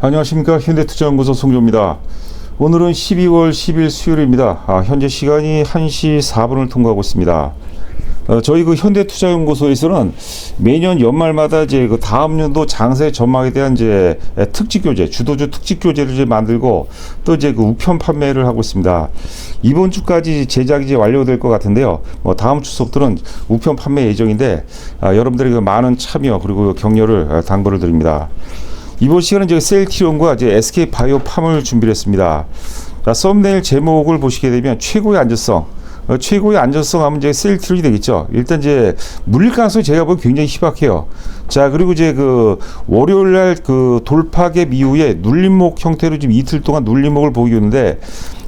안녕하십니까 현대투자연구소 송조입니다. 오늘은 12월 10일 수요일입니다. 아, 현재 시간이 1시 4분을 통과하고 있습니다. 어, 저희 그 현대투자연구소에서는 매년 연말마다 이제 그 다음 연도 장세 전망에 대한 이제 특집 교재, 주도주 특집 교재를 이제 만들고 또 이제 그 우편 판매를 하고 있습니다. 이번 주까지 제작이 이제 완료될 것 같은데요. 뭐 다음 주 수업들은 우편 판매 예정인데 아, 여러분들의 그 많은 참여 그리고 격려를 아, 당부를 드립니다. 이번 시간은 이제 셀티론과 이제 SK 바이오 팜을 준비를 했습니다. 자, 썸네일 제목을 보시게 되면 최고의 안전성. 어, 최고의 안전성 하면 이제 셀트론이 되겠죠. 일단 이제 물릴 가능성이 제가 보기엔 굉장히 희박해요. 자, 그리고 이제 그 월요일 날 그 돌파갭 이후에 눌림목 형태로 지금 이틀 동안 눌림목을 보이고 있는데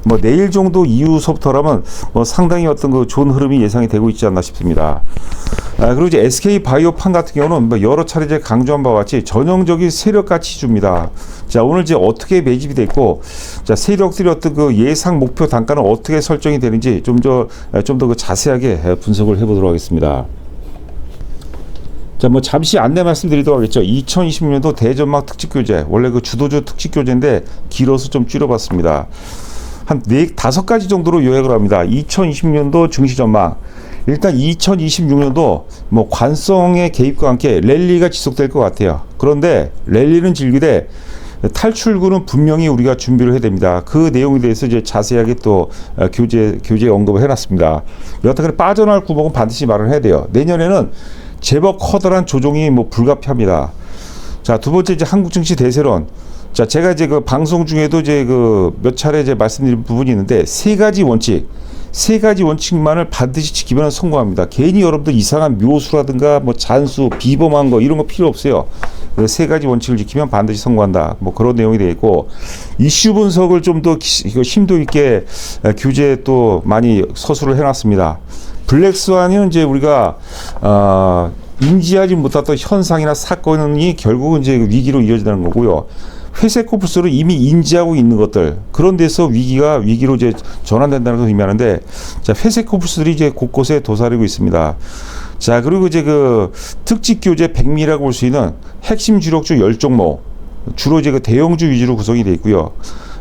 뭐 내일 정도 이후서부터라면 뭐 상당히 어떤 그 좋은 흐름이 예상이 되고 있지 않나 싶습니다. 아, 그리고 이제 SK 바이오판 같은 경우는 뭐 여러 차례 이제 강조한 바와 같이 전형적인 세력 가치 줍니다. 자, 오늘 이제 어떻게 매집이 됐고, 자, 세력들이 어떤 그 예상 목표 단가는 어떻게 설정이 되는지 좀 더, 좀 더 그 자세하게 분석을 해보도록 하겠습니다. 자, 뭐 잠시 안내 말씀드리도록 하겠죠. 2026년도 대전막 특집 교재, 원래 그 주도주 특집 교재인데 길어서 좀 줄여봤습니다. 한 네, 다섯 가지 정도로 요약을 합니다. 2020년도 증시 전망. 일단 2026년도 뭐 관성의 개입과 함께 랠리가 지속될 것 같아요. 그런데 랠리는 질기되 탈출구는 분명히 우리가 준비를 해야 됩니다. 그 내용에 대해서 이제 자세하게 또 어, 교재 교재 언급을 해놨습니다. 여하튼 빠져나갈 구멍은 반드시 말을 해야 돼요. 내년에는 제법 커다란 조정이 뭐 불가피합니다. 자, 두 번째 이제 한국 증시 대세론. 자, 제가 이제 그 방송 중에도 이제 그 몇 차례 이제 말씀드린 부분이 있는데 세 가지 원칙. 세 가지 원칙만을 반드시 지키면 성공합니다. 괜히 여러분들 이상한 묘수라든가 뭐 잔수, 비범한 거 이런 거 필요 없어요. 그세 가지 원칙을 지키면 반드시 성공한다. 뭐 그런 내용이 되어 있고 이슈 분석을 좀 더 심도 있게 규제에 또 많이 서술을 해놨습니다. 블랙스완은 이제 우리가 어, 인지하지 못했던 현상이나 사건이 결국은 이제 위기로 이어지는 거고요. 회색 코뿔소를 이미 인지하고 있는 것들 그런 데서 위기가 위기로 이제 전환된다는 것을 의미하는데 자 회색 코뿔소들이 이제 곳곳에 도사리고 있습니다. 자 그리고 이제 그 특집 교재 백미라고 볼 수 있는 핵심 주력주 열 종목 주로 이제 그 대형주 위주로 구성이 되어 있고요.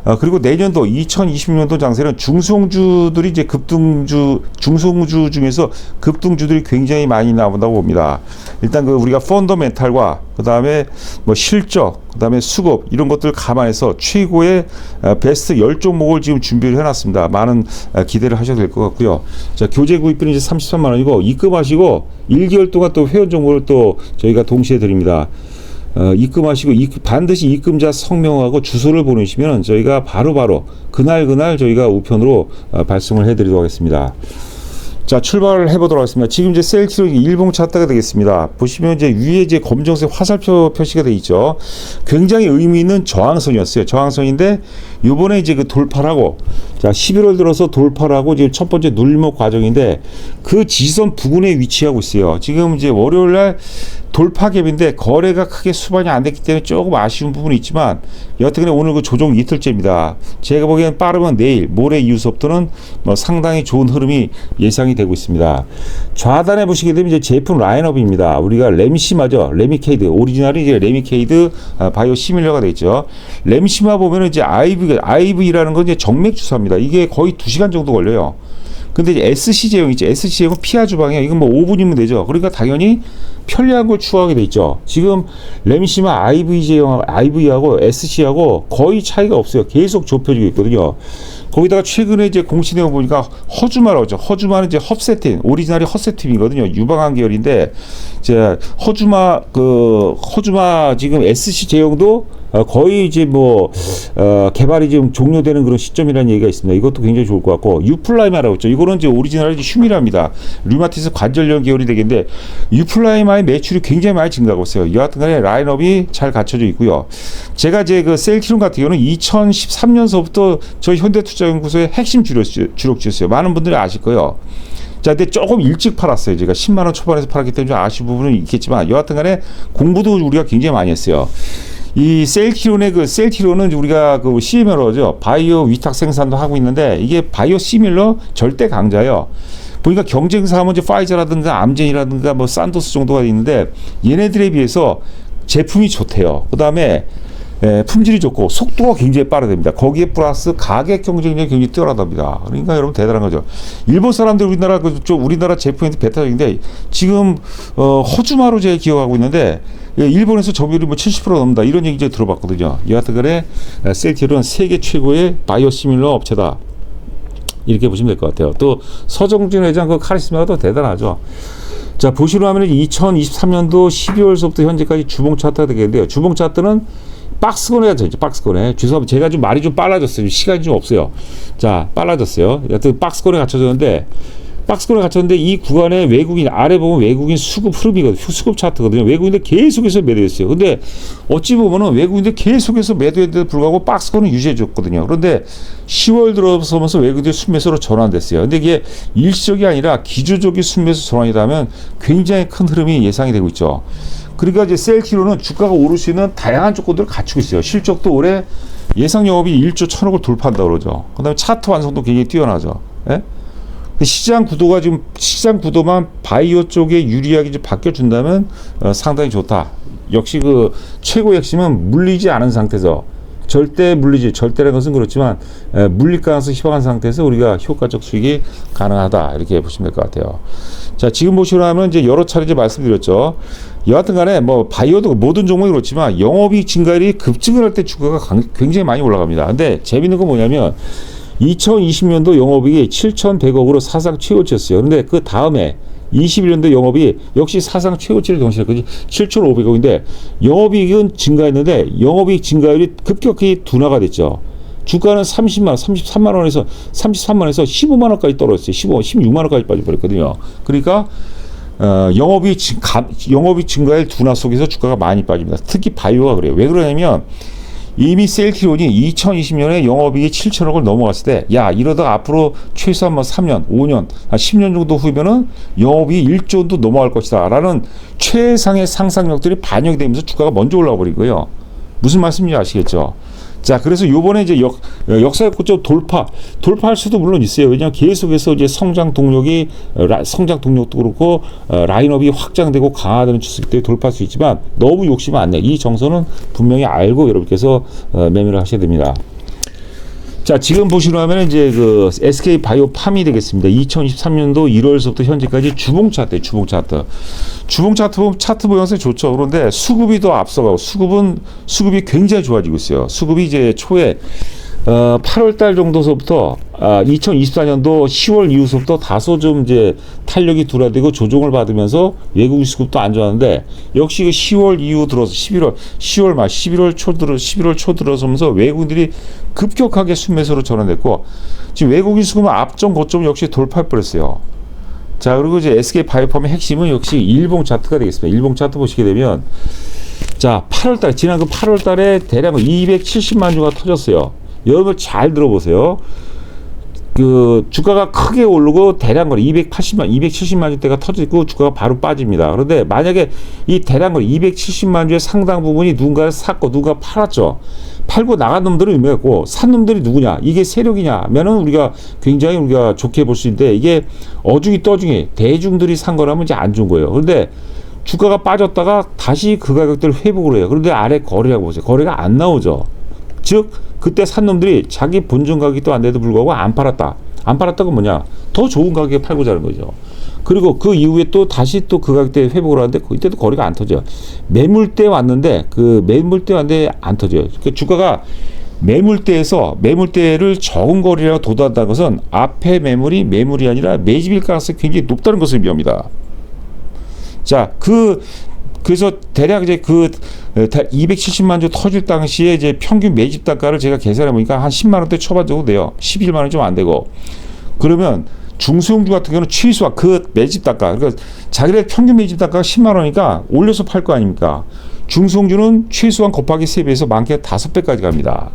어, 그리고 내년도 2020년도 장세는 중소주들이 이제 급등주 중소주 중에서 급등주들이 굉장히 많이 나온다고 봅니다. 일단 그 우리가 펀더멘탈과 그 다음에 뭐 실적, 그 다음에 수급 이런 것들 감안해서 최고의 어, 베스트 열 종목을 지금 준비를 해 놨습니다. 많은 어, 기대를 하셔도 될 것 같고요. 자 교재 구입비는 이제 33만 원이고 입금하시고 1개월 동안 또 회원 정보를 또 저희가 동시에 드립니다. 어, 입금하시고 입, 반드시 입금자 성명하고 주소를 보내시면 저희가 바로바로 바로 그날 그날 저희가 우편으로 어, 발송을 해드리도록 하겠습니다. 자 출발을 해보도록 하겠습니다. 지금 이제 셀트로 일봉 차트가 되겠습니다. 보시면 이제 위에 이제 검정색 화살표 표시가 되어 있죠. 굉장히 의미 있는 저항선이었어요. 저항선인데 요번에 이제 그 돌파라고 자 11월 들어서 돌파라고 지금 첫 번째 눌목 과정인데 그 지선 부근에 위치하고 있어요. 지금 이제 월요일 날 돌파갭인데 거래가 크게 수반이 안 됐기 때문에 조금 아쉬운 부분이 있지만 여하튼 오늘 그 조정 이틀째입니다. 제가 보기엔 빠르면 내일 모레 이후서부터는 뭐 상당히 좋은 흐름이 예상이 되고 있습니다. 좌단에 보시게 되면 이제 제품 라인업입니다. 우리가 램시마죠. 레미케이드 오리지널이 이제 레미케이드 아, 바이오 시밀러가 되죠. 램시마 보면은 이제 IV IV라는 건 이제 정맥 주사입니다. 이게 거의 2시간 정도 걸려요. 근데 이제 SC 제형 있죠. SC 제형은 피하 주방이에요. 이건 뭐 5분이면 되죠. 그러니까 당연히 편리한 걸 추구하게 돼 있죠. 지금 램시마 IV 제형, IV하고 SC하고 거의 차이가 없어요. 계속 좁혀지고 있거든요. 거기다가 최근에 이제 공시 내용 보니까 허주마라고 하죠. 허주마는 이제 헙세틴, 오리지널이 헙세틴이거든요. 유방암 계열인데 이제 허주마 그 허주마 지금 SC 제형도 어, 거의 이제 뭐 어, 개발이 지금 종료되는 그런 시점이라는 얘기가 있습니다. 이것도 굉장히 좋을 것 같고 유플라이마라고 했죠. 이거는 이제 오리지널이 휴미랍니다. 류마티스 관절염 계열이 되겠는데 유플라이마의 매출이 굉장히 많이 증가하고 있어요. 여하튼간에 라인업이 잘 갖춰져 있고요. 제가 이제 그 셀티론 같은 경우는 2013년서부터 저희 현대투자연구소의 핵심 주력 주력주였어요. 많은 분들이 아실 거예요. 자, 근데 조금 일찍 팔았어요. 제가 10만 원 초반에서 팔았기 때문에 아쉬운 부분은 있겠지만 여하튼간에 공부도 우리가 굉장히 많이 했어요. 이 셀티론의 그 셀티론은 우리가 그 시밀러죠. 바이오 위탁 생산도 하고 있는데 이게 바이오 시밀러 절대 강자예요. 보니까 경쟁사 하면 이제 파이저라든가 암젠이라든가 뭐 산도스 정도가 있는데 얘네들에 비해서 제품이 좋대요. 그 다음에 에, 품질이 좋고 속도가 굉장히 빠르답니다. 거기에 플러스 가격 경쟁력이 굉장히 뛰어나답니다. 그러니까 여러분 대단한 거죠. 일본 사람들 우리나라 그좀 우리나라 제품인데 베타적인데 지금 어, 허주마로 제가 기억하고 있는데 예, 일본에서 점유율이 뭐 70% 넘는다 이런 얘기 이제 들어봤거든요. 여하튼간에 에, 셀티는 세계 최고의 바이오 시밀러 업체다. 이렇게 보시면 될 것 같아요. 또 서정진 회장 그 카리스마가 또 대단하죠. 자 보시로 하면 2023년도 12월서부터 현재까지 주봉 차트가 되겠는데요. 주봉 차트는 박스권에 되죠. 박스권에 주소 제가 좀 말이 좀 빨라졌어요. 시간이 좀 없어요. 자 빨라졌어요. 여튼 박스권에 갖춰졌는데 박스권에 갇혔는데 이 구간에 외국인 아래 보면 외국인 수급 흐름이거든요. 수급 차트거든요. 외국인들 계속해서 매도했어요. 근데 어찌 보면은 외국인들 계속해서 매도했는데 불구하고 박스권은 유지해줬거든요. 그런데 10월 들어서면서 외국인들 순매수로 전환됐어요. 근데 이게 일시적이 아니라 기조적인 순매수 전환이라면 굉장히 큰 흐름이 예상이 되고 있죠. 그러니까 이제 셀키로는 주가가 오를 수 있는 다양한 조건들을 갖추고 있어요. 실적도 올해 예상 영업이 1조 1천억을 돌파한다 그러죠. 그다음에 차트 완성도 굉장히 뛰어나죠. 예? 그 시장 구도가 지금 시장 구도만 바이오 쪽에 유리하게 좀 바뀌어 준다면 어, 상당히 좋다. 역시 그 최고 핵심은 물리지 않은 상태에서 절대 물리지 절대라는 것은 그렇지만 에, 물릴 가능성이 희박한 상태에서 우리가 효과적 수익이 가능하다 이렇게 보시면 될 것 같아요. 자 지금 보시면 이제 여러 차례 이제 말씀드렸죠. 여하튼간에 뭐 바이오도 모든 종목이 그렇지만 영업이익 증가율이 급증을 할 때 주가가 강- 굉장히 많이 올라갑니다. 근데 재밌는 건 뭐냐면 2020년도 영업이익이 7,100억으로 사상 최고치였어요. 근데 그 다음에 21년도 영업이 역시 사상 최고치를 경신했거든요. 7,500억인데 영업이익은 증가했는데 영업이익 증가율이 급격히 둔화가 됐죠. 주가는 30만 원, 33만 원에서 33만 원에서 15만 원까지 떨어졌어요. 15, 16만 원까지 빠져버렸거든요. 그러니까 어, 영업이 증, 가, 영업이 증가율 둔화 속에서 주가가 많이 빠집니다. 특히 바이오가 그래요. 왜 그러냐면 이미 셀키론이 2020년에 영업이익이 7천억을 넘어갔을 때, 야, 이러다가 앞으로 최소한 뭐 3년, 5년, 한 10년 정도 후면은 영업이 1조 원도 넘어갈 것이다. 라는 최상의 상상력들이 반영이 되면서 주가가 먼저 거예요. 무슨 말씀인지 아시겠죠? 자, 그래서 요번에 이제 역, 역사의 고점 돌파, 돌파할 수도 물론 있어요. 왜냐하면 계속해서 이제 성장 동력이, 어, 라, 성장 동력도 그렇고, 어, 라인업이 확장되고 강화되는 추세 때문에 돌파할 수 있지만 너무 욕심은 안 내. 이 정서는 분명히 알고 여러분께서 어, 매매를 하셔야 됩니다. 자, 지금 보시면 이제 그 SK 바이오팜이 되겠습니다. 2023년도 1월서부터 현재까지 주봉 차트, 주봉 차트. 주봉 차트 보면 차트 모양새 좋죠. 그런데 수급이 더 앞서가고 수급은 수급이 굉장히 좋아지고 있어요. 수급이 이제 초에 어, 8월 달 정도서부터 아, 2024년도 10월 이후서부터 다소 좀 이제 탄력이 둔화되고 조정을 받으면서 외국인 수급도 안 좋았는데 역시 그 10월 이후 들어서 11월 10월 말 11월 초 들어 11월 초 들어서면서 외국인들이 급격하게 순매수로 전환됐고 지금 외국인 수급은 앞점 고점 역시 돌파해 버렸어요. 자 그리고 이제 SK 바이오팜의 핵심은 역시 일봉 차트가 되겠습니다. 일봉 차트 보시게 되면 자 8월달 지난 그 8월달에 대략 270만 주가 터졌어요. 여러분 잘 들어보세요. 그 주가가 크게 오르고 대량거 280만, 270만 주대가 터지고 주가가 바로 빠집니다. 그런데 만약에 이 대량거 270만 주의 상당 부분이 누군가를 샀고 누군가 팔았죠. 팔고 나간 놈들은 의미했고 산 놈들이 누구냐? 이게 세력이냐? 하면은 우리가 굉장히 우리가 좋게 볼 수 있는데 이게 어중이 떠중이 대중들이 산 거라면 이제 안 좋은 거예요. 그런데 주가가 빠졌다가 다시 그 가격대를 회복을 해요. 그런데 아래 거래라고 보세요. 거래가 안 나오죠. 즉 그때 산 놈들이 자기 본전 가격도 안 돼도 불구하고 안 팔았다. 안 팔았다고 뭐냐? 더 좋은 가격에 팔고자 하는 거죠. 그리고 그 이후에 또 다시 또 그 가격대 회복을 하는데 그때도 거래가 안 터져요. 매물대 왔는데 그 매물대 왔는데 안 터져요. 그 주가가 매물대에서 매물대를 적은 거리라고 도달한다는 것은 앞에 매물이 매물이 아니라 매집일 가능성이 굉장히 높다는 것을 의미합니다. 자, 그 그래서 대략 이제 그 270만 주 터질 당시에 이제 평균 매집 단가를 제가 계산해 보니까 한 10만 원대 초반 정도 돼요. 11만 원이 좀안 되고. 그러면 중소형주 같은 경우는 최소한 그 매집 단가 그러니까 자기네 평균 매집 단가가 10만 원이니까 올려서 팔 거 아닙니까? 중소형주는 최소한 곱하기 3배에서 많게 5배까지 갑니다.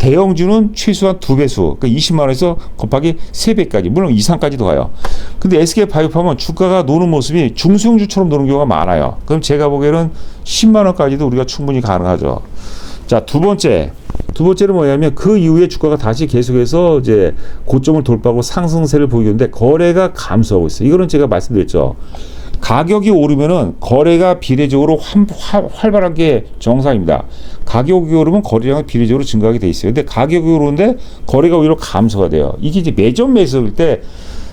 대형주는 최소한 두 배수, 그러니까 20만 원에서 곱하기 3배까지, 물론 이상까지도 가요. 근데 SK 바이오팜은 주가가 노는 모습이 중소형주처럼 노는 경우가 많아요. 그럼 제가 보기에는 10만 원까지도 우리가 충분히 가능하죠. 자, 두 번째. 두 번째는 뭐냐면 그 이후에 주가가 다시 계속해서 이제 고점을 돌파하고 상승세를 보이는데 거래가 감소하고 있어요. 이거는 제가 말씀드렸죠. 가격이 오르면은 거래가 비례적으로 활, 활, 활발한 게 정상입니다. 가격이 오르면 거래량은 비례적으로 증가하게 돼 있어요. 근데 가격이 오르는데 거래가 오히려 감소가 돼요. 이게 이제 매점 매수일 때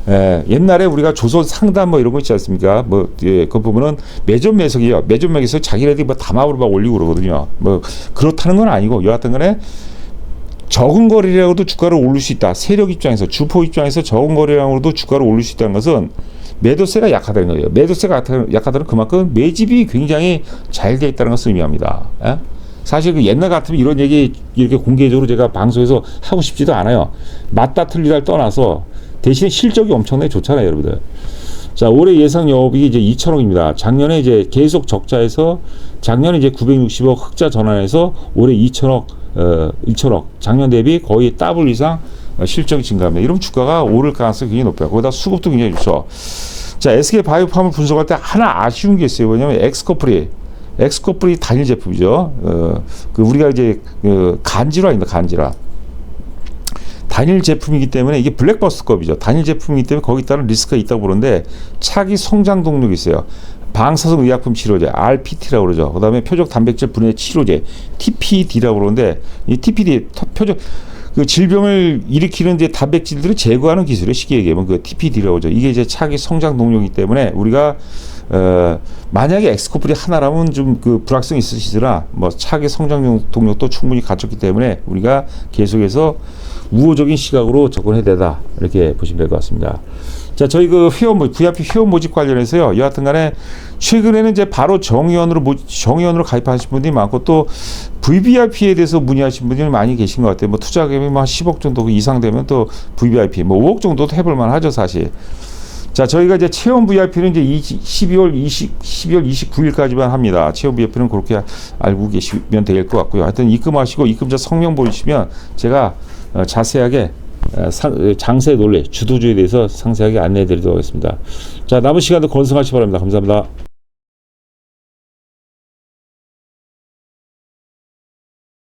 에, 옛날에 우리가 조선 상담 뭐 이런 거 있지 않습니까? 뭐, 예, 그 부분은 매점 매석이요. 매점 매석에서 자기네들이 뭐 담합으로 막 올리고 그러거든요. 뭐, 그렇다는 건 아니고, 여하튼 간에 적은 거래량으로도 주가를 올릴 수 있다. 세력 입장에서, 주포 입장에서 적은 거래량으로도 주가를 올릴 수 있다는 것은 매도세가 약하다는 거예요. 매도세가 약하- 약하다는 그만큼 매집이 굉장히 잘돼 있다는 것을 의미합니다. 예? 사실 그 옛날 같으면 이런 얘기 이렇게 공개적으로 제가 방송에서 하고 싶지도 않아요. 맞다 틀리다를 떠나서 대신 실적이 엄청나게 좋잖아요, 여러분들. 자, 올해 예상 영업이익이 이제 2천억입니다. 작년에 이제 계속 적자에서 작년에 이제 960억 흑자 전환해서 올해 2천억, 어, 2천억. 작년 대비 거의 더블 이상 어, 실적이 증가합니다. 이러면 주가가 오를 가능성이 굉장히 높아요. 거기다 수급도 굉장히 좋죠. 자, SK 바이오팜을 분석할 때 하나 아쉬운 게 있어요. 뭐냐면 엑스코프리. 엑스코프리 단일 제품이죠. 어, 그 우리가 이제 그 간지라입니다. 간지라. 단일 제품이기 때문에 이게 블랙버스급이죠. 단일 제품이기 때문에 거기에 따른 리스크가 있다고 보는데 차기 성장 동력이 있어요. 방사성 의약품 치료제 RPT라고 그러죠. 그다음에 표적 단백질 분해 치료제 TPD라고 그러는데 이 TPD 터- 표적 그 질병을 일으키는 이제 단백질들을 제거하는 기술을 쉽게 얘기하면 그 TPD라고 하죠. 이게 이제 차기 성장 동력이기 때문에 우리가 어, 만약에 엑스코플이 하나라면 좀 그 불확성이 있으시더라 뭐 차기 성장 동력도 충분히 갖췄기 때문에 우리가 계속해서 우호적인 시각으로 접근해야 되다 이렇게 보시면 될 것 같습니다. 자, 저희 그 회원 모 VIP 회원 모집 관련해서요. 여하튼 간에 최근에는 이제 바로 정의원으로 모, 정의원으로 가입하신 분들이 많고 또 VVIP에 대해서 문의하신 분들이 많이 계신 것 같아요. 뭐 투자금이 뭐 10억 정도 이상 되면 또 VVIP 뭐 5억 정도도 해볼 만 하죠, 사실. 자, 저희가 이제 체험 VIP는 이제 20, 12월 20, 12월 29일까지만 합니다. 체험 VIP는 그렇게 알고 계시면 될 것 같고요. 하여튼 입금하시고 입금자 성명 보이시면 제가 어, 자세하게 장세 논리, 주도주에 대해서 상세하게 안내해 드리도록 하겠습니다. 자, 남은 시간도 건승하시기 바랍니다. 감사합니다.